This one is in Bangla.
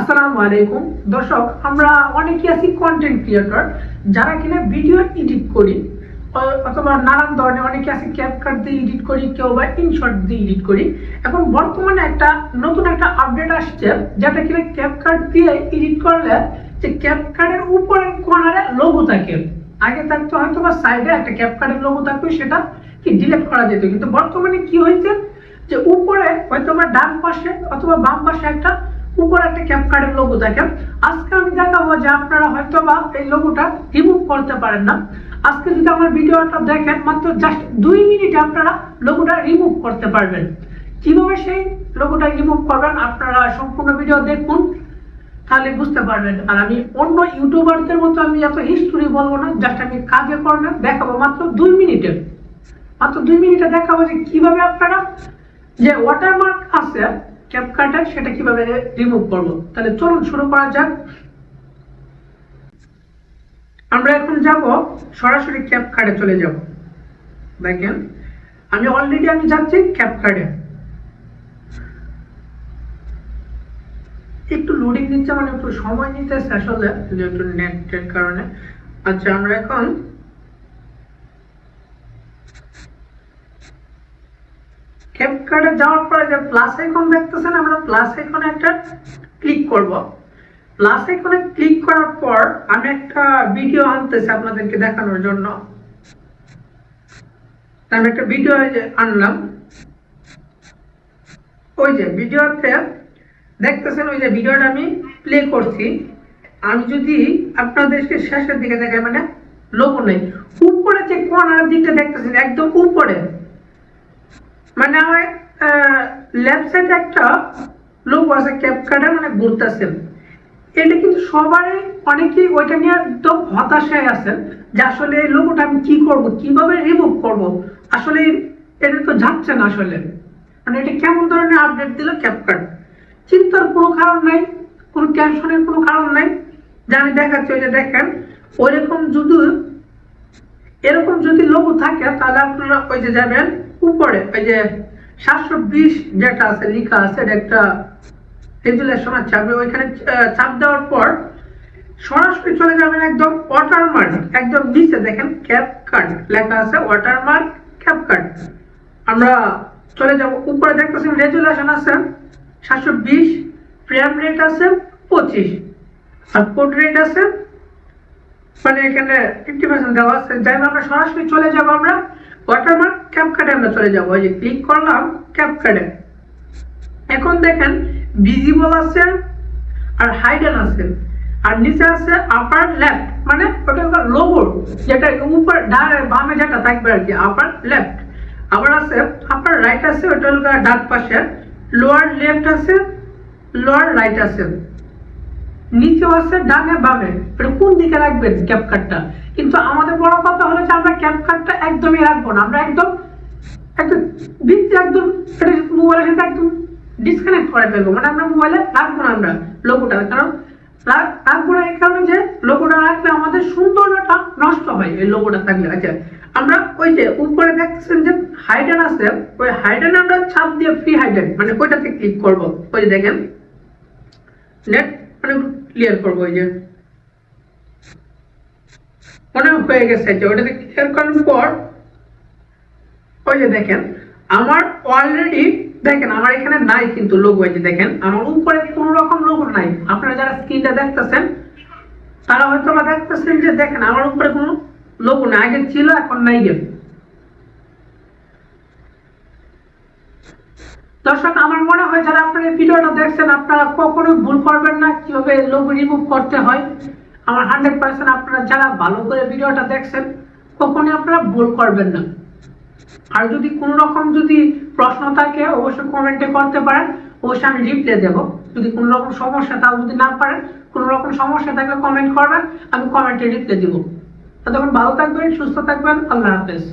আসসালামু আলাইকুম। দর্শক, আমরা অনেকে আছি কন্টেন্ট ক্রিয়েটর যারা কিনা ভিডিও এডিট করি অথবা নানান ধরনের অনেকে আছে ক্যাপকাট দিয়ে এডিট করি, কেউ বা ইনশর্ট দিয়ে এডিট করি। এখন বর্তমানে একটা নতুন একটা আপডেট আসছে, যেটা কিনা ক্যাপকাট দিয়ে এডিট করলে যে ক্যাপকাটের উপরের কর্নারে লোগো থাকে। আগে থাকতো হয়তো বা সাইডে একটা ক্যাপকাটের লোগো থাকতো, সেটা কি ডিলিট করা যেত। কিন্তু বর্তমানে কি হয়েছে? যে উপরে হয়তো বা ডান পাশে অথবা বাম পাশে একটা উপরে একটা ক্যাপকার্ডের লোগো থাকে আজকে আমি দেখাবো যে আপনারা হয়তো বা এই লোগোটা রিমুভ করতে পারেন না। আজকে যদি আমার ভিডিওটা দেখেন, মাত্র জাস্ট দুই মিনিটে আপনারা লোগোটা রিমুভ করতে পারবেন। কীভাবে সেই লোগোটা রিমুভ করবেন, আপনারা সম্পূর্ণ ভিডিও দেখুন, তাহলে বুঝতে পারবেন। আর আমি অন্য ইউটিউবারদের মতো আমি এত হিস্টোরি বলব না জাস্ট আমি কাজে করবে দেখাবো মাত্র দুই মিনিটে। মাত্র দুই মিনিটে দেখাবো যে কীভাবে আপনারা যে ওয়াটারমার্ক আছে ক্যাপকাটে সেটা কীভাবে রিমুভ করব? তাহলে চলুন শুরু করা যাক। আমরা এখন যাব, সরাসরি ক্যাপকার্ডে চলে যাব। দেখেন, আমি অলরেডি আমি যাচ্ছি ক্যাপকার্ডে একটু লোডিং নিচ্ছে মানে একটু সময় নিতেছে আসলে একটু নেটের কারণে। আচ্ছা আমরা এখন ক্যাপকার্ডে যাওয়ার পরে যে প্লাস আইকন দেখতেছেন, আমরা প্লাস আইকনে একটা ক্লিক করব। প্লাস আইকনে ক্লিক করার পর আমি একটা ভিডিও আনতেছি আপনাদেরকে দেখানোর জন্য। আমি একটা ভিডিও আনলাম। ওই যে ভিডিওতে দেখতেছেন, ওই যে ভিডিওটা আমি প্লে করছি। আমি যদি আপনাদেরকে শেষের দিকে দেখাই মানে লোগো নেই। উপরে যে কর্নার দিকটা দেখতেছেন, একদম উপরে। মানে আমার লেফট সাইডে একটা লোক আছে ক্যাপকার্ডে মানে ঘুরতেছেন এটা কিন্তু সবারই অনেকেই ওইটা নিয়ে একদম হতাশায় আছেন যে আসলে এই লোগোটা আমি কি করব, কীভাবে রিমুভ করব? আসলে এটা তো যাচ্ছে না আসলে। মানে এটা কেমন ধরনের আপডেট দিল ক্যাপকার্ড চিন্তার কোনো কারণ নাই, কোনো টেনশনের কোনো কারণ নাই। যে আমি দেখাচ্ছি, ওই যে দেখেন, ওইরকম যদি, এরকম যদি লোগো থাকে, তাহলে আপনারা ওই যে যাবেন উপরে, ওই যে সাতশো বিশ যেটা আছে, লেখা আছে, এটা একটা রেজুলেশন আছে। আপনি ওইখানে চাপ দেওয়ার পর সরাসরি চলে যাবেন একদম ওয়াটারমার্ক একদম নিচে। দেখেন ক্যাপ কার্ড লেখা আছে ওয়াটারমার্ক ক্যাপ কার্ড আমরা চলে যাব উপরে, দেখতেছেন রেজুলেশন আছে, সাতশো বিশ ফ্রেম রেট আছে পঁচিশ। আর কোড রেট আছে মানে এখানে ফিফটি পার্সেন্ট দেওয়া আছে। যাই আমরা সরাসরি চলে যাব আমরা ওয়াটারমার্ক ক্যাপকাটে আমরা চলে যাব। ওই যে ক্লিক করলাম ক্যাপকাটে এখন দেখেন ভিজিবল আছে আর হাইডেন আছে। আর নিচে আছে আপার লেফট মানে ওটা হলো লোগো যেটা উপর, ডান, বামে যেটা থাকবে আর কি আপার লেফট আবার আছে আপার রাইট আছে, ওটা হলো ডান পাশে। লোয়ার লেফট আছে লোয়ার রাইট আছে। নিচেও আছে, ডানে, বামে। এটা কোন দিকে রাখবেন ক্যাপ কার্ডটা কিন্তু আমাদের বড় কথা হলো যে আমরা ক্যাপ কার্ডটা একদমই রাখব না। আমরা একদম একদম ভিত্তি একদম এটা মোবাইলের সাথে একদম ডিসকানেক্ট করে ফেলব। মানে আমরা মোবাইলে রাখব না আমরা লোগোটা কারণ রাখব না এই কারণে যে লোগোটা রাখলে আমাদের সৌন্দর্যটা নষ্ট হয় এই লোগোটা থাকলে। আচ্ছা আমরা ওই যে উপরে দেখতেছেন যে হাইডেন আছে, ওই হাইডেন আমরা ছাপ দিয়ে ফ্রি হাইডেন মানে ওইটাতে ক্লিক করব? ওই যে দেখেন। নেট মানে ক্লিয়ার করব ওই যে। মনে হয়ে গেছে। যে ওটাতে ক্লিয়ার করার পর ওই যে দেখেন, আমার অলরেডি দেখেন, আমার এখানে নাই কিন্তু লোগো এই যে দেখেন, আমার উপরে কোনো রকম লোগো নাই? আপনারা যারা স্ক্রিনটা দেখতেছেন, তারা হয়তো বা দেখতেছেন যে দেখেন, আমার উপরে কোনো লোগো নাই, আগে ছিল, এখন নাই গেল। দর্শক, আমার মনে হয় যারা আপনারা এই ভিডিওটা দেখছেন, আপনারা কখনো ভুল করবেন না, কীভাবে লোগো রিমুভ করতে হয়। আমার হান্ড্রেড পার্সেন্ট আপনারা যারা ভালো করে ভিডিওটা দেখছেন, কখনোই আপনারা ভুল করবেন না। আর যদি কোনো রকম যদি প্রশ্ন থাকে, অবশ্যই কমেন্টে করতে পারেন। অবশ্যই আমি রিপ্লাই দেবো। যদি কোনো রকম সমস্যা তাও যদি না পারেন, কোনো রকম সমস্যা থাকলে কমেন্ট করবেন, আমি কমেন্টে রিপ্লাই দেবো। তখন ভালো থাকবেন, সুস্থ থাকবেন, আল্লাহ হাফেজ।